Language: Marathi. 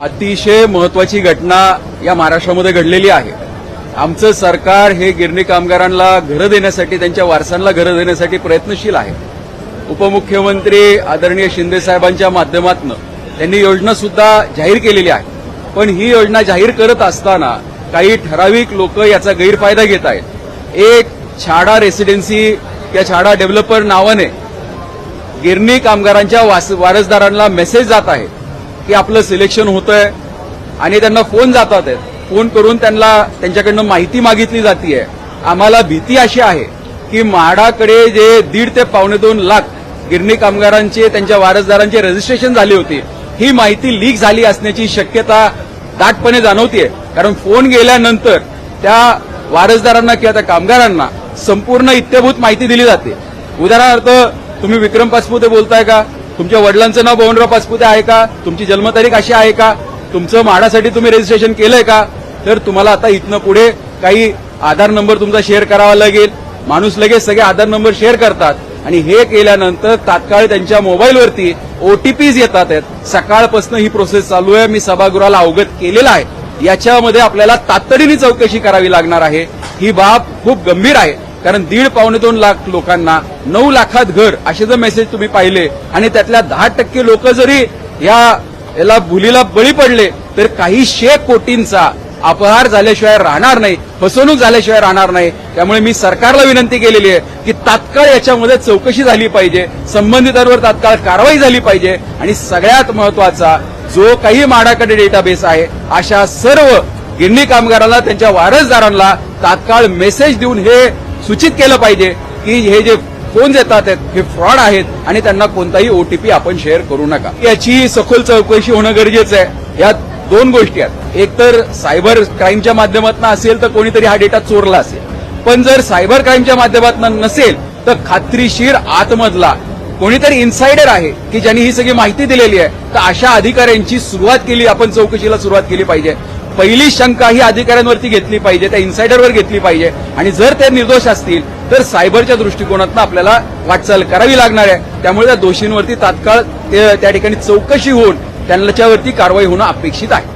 अतिशय महत्वाची घटना या महाराष्ट्रामध्ये घडलेली आहे. आमचं सरकार हे गिरणी कामगारांना घरं देण्यासाठी त्यांच्या वारसांना घरं देण्यासाठी प्रयत्नशील आहे. उपमुख्यमंत्री आदरणीय शिंदे साहेबांच्या माध्यमातून त्यांनी योजना सुद्धा जाहीर केलेली आहे. पण ही योजना जाहीर करत असताना काही ठराविक लोक याचा गैरफायदा घेत आहेत. एक छाडा रेसिडेन्सी या छाडा डेव्हलपर नावाने गिरणी कामगारांच्या वास- वारसदारांना मेसेज जात आहे. की आपलं सिलेक्शन होतंय आणि त्यांना फोन जातात आहेत. फोन करून त्यांना त्यांच्याकडनं माहिती मागितली जाते आम्हाला भीती अशी आहे की म्हाडाकडे जे दीड ते पावणे दोन लाख गिरणी कामगारांचे त्यांच्या वारसदारांचे रजिस्ट्रेशन झाली होती ही माहिती लीक झाली असण्याची शक्यता दाटपणे जाणवतीये. कारण फोन गेल्यानंतर त्या वारसदारांना किंवा त्या कामगारांना संपूर्ण इत्यभूत माहिती दिली जाते. उदाहरणार्थ तुम्ही विक्रम पासपुते बोलताय का? तुमच्या वडिलांचं नाव बवनराव पाचपुते आहे का? तुमची जन्मतारीख अशी आहे का? तुमचं म्हाडासाठी तुम्ही रजिस्ट्रेशन केलंय का? तर तुम्हाला आता इथनं पुढे काही आधार नंबर तुमचा शेअर करावा लागेल. माणूस लगेच सगळे आधार नंबर शेअर करतात. आणि हे केल्यानंतर तात्काळ त्यांच्या मोबाईलवरती ओटीपीज येतात आहेत. सकाळपासून ही प्रोसेस चालू आहे. मी सभागृहाला अवगत केलेला आहे. याच्यामध्ये आपल्याला तातडीने चौकशी करावी लागणार आहे. ही बाब खूप गंभीर आहे. कारण दीड पावणे दोन लाख लोकांना नऊ लाखात घर असे जर मेसेज तुम्ही पाहिले आणि त्यातल्या दहा टक्के लोक जरी या याला भुलीला बळी पडले तर काही शे कोटींचा अपहार झाल्याशिवाय राहणार नाही फसवणूक झाल्याशिवाय राहणार नाही. त्यामुळे मी सरकारला विनंती केलेली आहे की तात्काळ याच्यामध्ये चौकशी झाली पाहिजे संबंधितांवर तात्काळ कारवाई झाली पाहिजे आणि सगळ्यात महत्त्वाचा जो काही माडाकडे डेटाबेस आहे अशा सर्व गिरणी कामगारांना त्यांच्या वारसदारांना तात्काळ मेसेज देऊन हे सूचित केलं पाहिजे की हे जे फोन येतात आहेत, हे फ्रॉड आहेत आणि त्यांना कोणताही ओटीपी आपण शेअर करू नका. याची सखोल चौकशी होणं गरजेचं आहे. यात दोन गोष्टी आहेत. एक तर सायबर क्राईमच्या माध्यमातून असेल तर कोणीतरी हा डेटा चोरला असेल. पण जर सायबर क्राईमच्या माध्यमातून नसेल तर खात्रीशीर आतमधला कोणीतरी इन्सायडर आहे की ज्यांनी ही सगळी माहिती दिलेली आहे तर अशा अधिकाऱ्यांची सुरुवात केली आपण चौकशीला सुरुवात केली पाहिजे. पहिली शंका ही अधिकाऱ्यांवरती घेतली पाहिजे त्या इन्सायडरवर घेतली पाहिजे. आणि जर ते निर्दोष असतील तर सायबरच्या दृष्टिकोनातून आपल्याला वाटचाल करावी लागणार आहे. त्यामुळे त्या दोषींवरती तात्काळ त्या ठिकाणी चौकशी होऊन त्यांच्यावरती कारवाई होणं अपेक्षित आहे.